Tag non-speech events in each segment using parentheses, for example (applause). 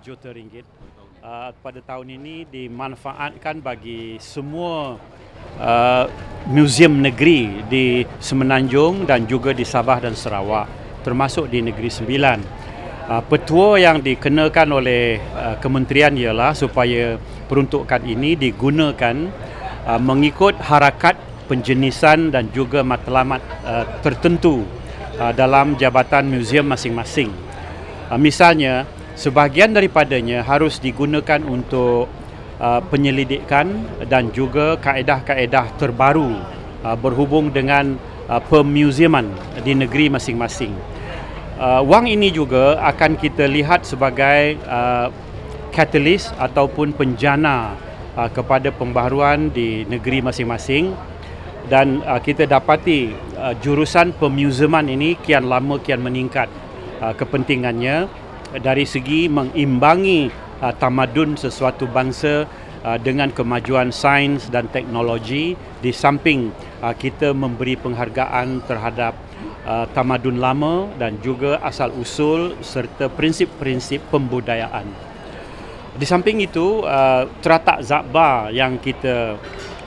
juta ringgit uh, pada tahun ini dimanfaatkan bagi semua uh, muzium negeri di Semenanjung dan juga di Sabah dan Sarawak termasuk di Negeri Sembilan. Uh, petua yang dikenakan oleh uh, kementerian ialah supaya peruntukan ini digunakan uh, mengikut harakat penjenisan dan juga matlamat uh, tertentu uh, dalam jabatan muzium masing-masing. Uh, misalnya, sebahagian daripadanya harus digunakan untuk uh, penyelidikan dan juga kaedah-kaedah terbaru uh, berhubung dengan uh, pemuziuman di negeri masing-masing. Uh, wang ini juga akan kita lihat sebagai uh, katalis ataupun penjana uh, kepada pembaharuan di negeri masing-masing dan uh, kita dapati uh, jurusan pemuziuman ini kian lama kian meningkat uh, kepentingannya dari segi mengimbangi uh, tamadun sesuatu bangsa uh, dengan kemajuan sains dan teknologi di samping uh, kita memberi penghargaan terhadap uh, tamadun lama dan juga asal usul serta prinsip-prinsip pembudayaan. Di samping itu, uh, teratak Zakba yang kita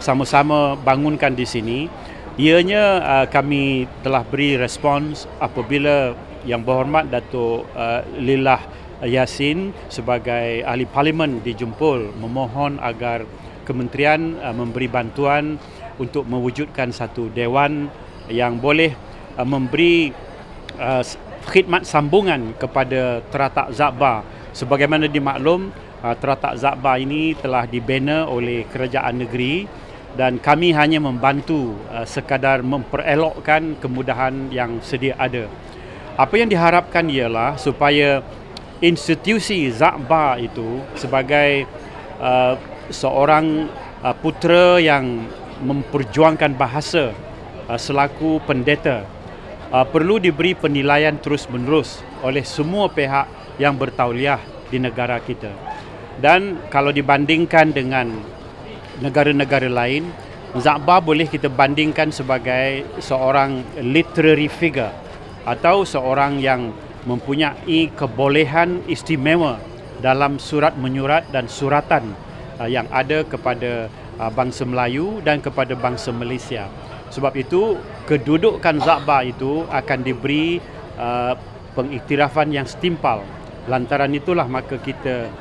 sama-sama bangunkan di sini ianya uh, kami telah beri respons apabila yang berhormat Datuk uh, Lillah Yasin sebagai ahli parlimen dijempol memohon agar kementerian uh, memberi bantuan untuk mewujudkan satu dewan yang boleh uh, memberi khidmat sambungan kepada teratak Zakba sebagaimana dimaklum teratak Zakba ini telah dibina oleh kerajaan negeri dan kami hanya membantu sekadar memperelokkan kemudahan yang sedia ada. Apa yang diharapkan ialah supaya institusi Zakba itu sebagai uh, seorang uh, putera yang memperjuangkan bahasa uh, selaku pendeta uh, perlu diberi penilaian terus-menerus oleh semua pihak yang bertauliah di negara kita. Dan kalau dibandingkan dengan negara-negara lain Zakba boleh kita bandingkan sebagai seorang literary figure atau seorang yang mempunyai kebolehan istimewa dalam surat menyurat dan suratan uh, yang ada kepada uh, bangsa Melayu dan kepada bangsa Malaysia. Sebab itu kedudukan Zakba itu akan diberi uh, pengiktirafan yang setimpal. Lantaran itulah maka kita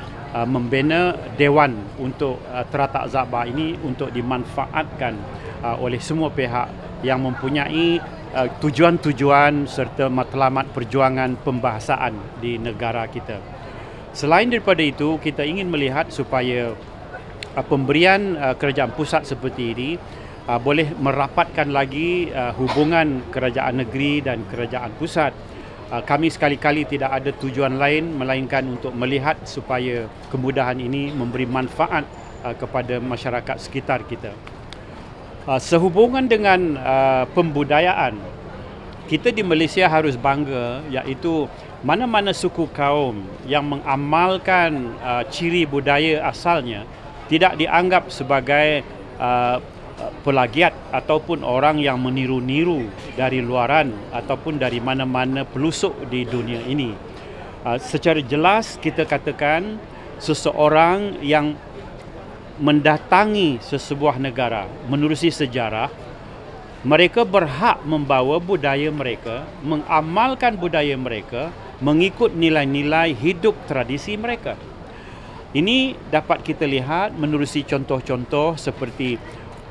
membina dewan untuk teratak Zakba ini untuk dimanfaatkan oleh semua pihak yang mempunyai uh, tujuan-tujuan serta matlamat perjuangan pembahasaan di negara kita. Selain daripada itu, kita ingin melihat supaya uh, pemberian uh, kerajaan pusat seperti ini boleh merapatkan lagi hubungan kerajaan negeri dan kerajaan pusat kami sekali-kali tidak ada tujuan lain melainkan untuk melihat supaya kemudahan ini memberi manfaat kepada masyarakat sekitar kita. Ah, sehubungan dengan pembudayaan, kita di Malaysia harus bangga iaitu mana-mana suku kaum yang mengamalkan ciri budaya asalnya tidak dianggap sebagai pelagiat ataupun orang yang meniru-niru dari luaran ataupun dari mana-mana pelusuk di dunia ini. Uh, secara jelas kita katakan seseorang yang mendatangi sesebuah negara menerusi sejarah mereka berhak membawa budaya mereka, mengamalkan budaya mereka, mengikut nilai-nilai hidup tradisi mereka. Ini dapat kita lihat menerusi contoh-contoh seperti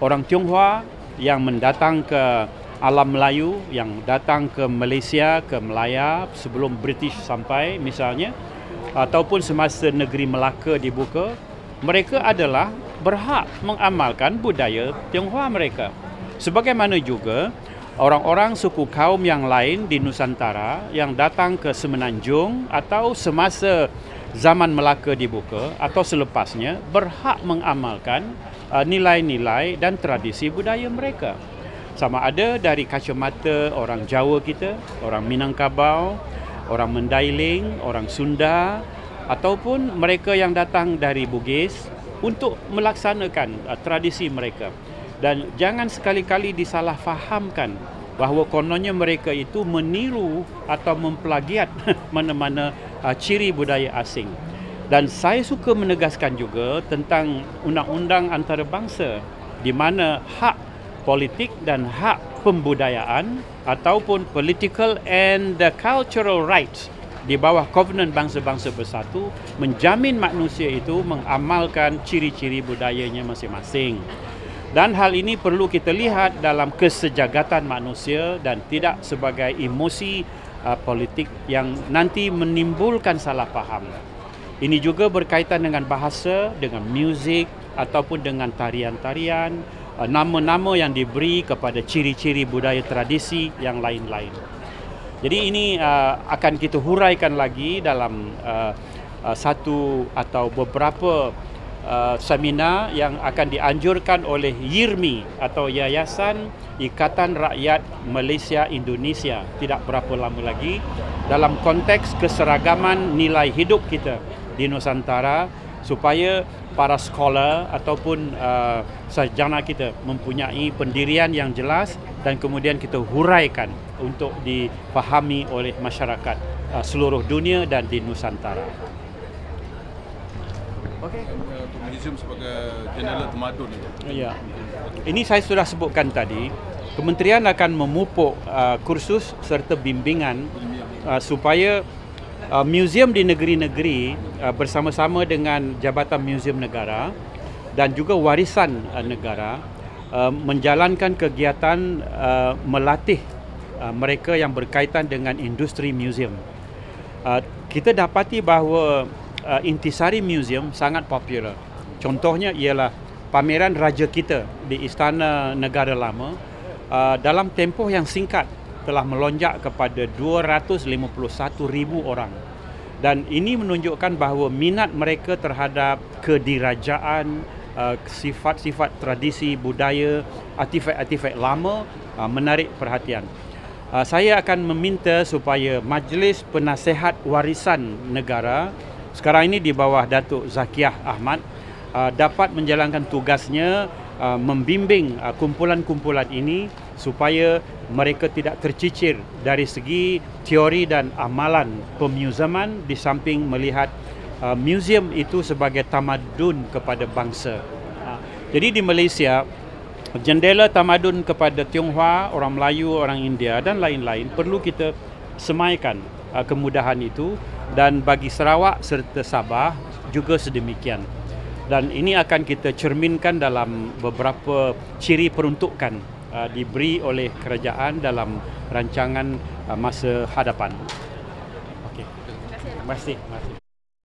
orang Tionghoa yang mendatang ke alam Melayu yang datang ke Malaysia ke Melaya sebelum British sampai misalnya ataupun semasa negeri Melaka dibuka mereka adalah berhak mengamalkan budaya Tionghoa mereka sebagaimana juga orang-orang suku kaum yang lain di Nusantara yang datang ke Semenanjung atau semasa zaman Melaka dibuka atau selepasnya berhak mengamalkan Uh, nilai-nilai dan tradisi budaya mereka. Sama ada dari kacamata orang Jawa kita, orang Minangkabau, orang Mendailing, orang Sunda ataupun mereka yang datang dari Bugis untuk melaksanakan uh, tradisi mereka. Dan jangan sekali-kali disalahfahamkan bahawa kononnya mereka itu meniru atau memplagiat (laughs) mana-mana uh, ciri budaya asing. Dan saya suka menegaskan juga tentang undang-undang antarabangsa di mana hak politik dan hak pembudayaan ataupun political and the cultural rights di bawah Covenant Bangsa-Bangsa Bersatu menjamin manusia itu mengamalkan ciri-ciri budayanya masing-masing. Dan hal ini perlu kita lihat dalam kesejagatan manusia dan tidak sebagai emosi uh, politik yang nanti menimbulkan salah faham. Ini juga berkaitan dengan bahasa, dengan muzik ataupun dengan tarian-tarian, uh, nama-nama yang diberi kepada ciri-ciri budaya tradisi yang lain-lain. Jadi ini uh, akan kita huraikan lagi dalam uh, uh, satu atau beberapa uh, seminar yang akan dianjurkan oleh YIRMI atau Yayasan Ikatan Rakyat Malaysia Indonesia. Tidak berapa lama lagi dalam konteks keseragaman nilai hidup kita di Nusantara supaya para sekolah ataupun uh, sarjana kita mempunyai pendirian yang jelas dan kemudian kita huraikan untuk dipahami oleh masyarakat uh, seluruh dunia dan di Nusantara. Okey. Museum sebagai jendela tamadun. Ya. Ini saya sudah sebutkan tadi. Kementerian akan memupuk uh, kursus serta bimbingan uh, supaya uh, museum di negeri-negeri uh, bersama-sama dengan Jabatan Museum Negara dan juga warisan uh, negara uh, menjalankan kegiatan uh, melatih uh, mereka yang berkaitan dengan industri museum. Uh, kita dapati bahawa uh, Intisari Museum sangat popular. Contohnya ialah pameran raja kita di Istana Negara Lama uh, dalam tempoh yang singkat telah melonjak kepada 251 ribu orang. Dan ini menunjukkan bahawa minat mereka terhadap kedirajaan, uh, sifat-sifat tradisi, budaya, artifak-artifak lama uh, menarik perhatian. Uh, saya akan meminta supaya Majlis Penasihat Warisan Negara sekarang ini di bawah Datuk Zakiah Ahmad dapat menjalankan tugasnya membimbing kumpulan-kumpulan ini supaya mereka tidak tercicir dari segi teori dan amalan pemuziaman di samping melihat uh, museum itu sebagai tamadun kepada bangsa. Jadi di Malaysia jendela tamadun kepada Tionghoa, orang Melayu, orang India dan lain-lain perlu kita semaikan kemudahan itu dan bagi Sarawak serta Sabah juga sedemikian. Dan ini akan kita cerminkan dalam beberapa ciri peruntukan uh, diberi oleh kerajaan dalam rancangan uh, masa hadapan. Okey. Terima kasih. Terima kasih.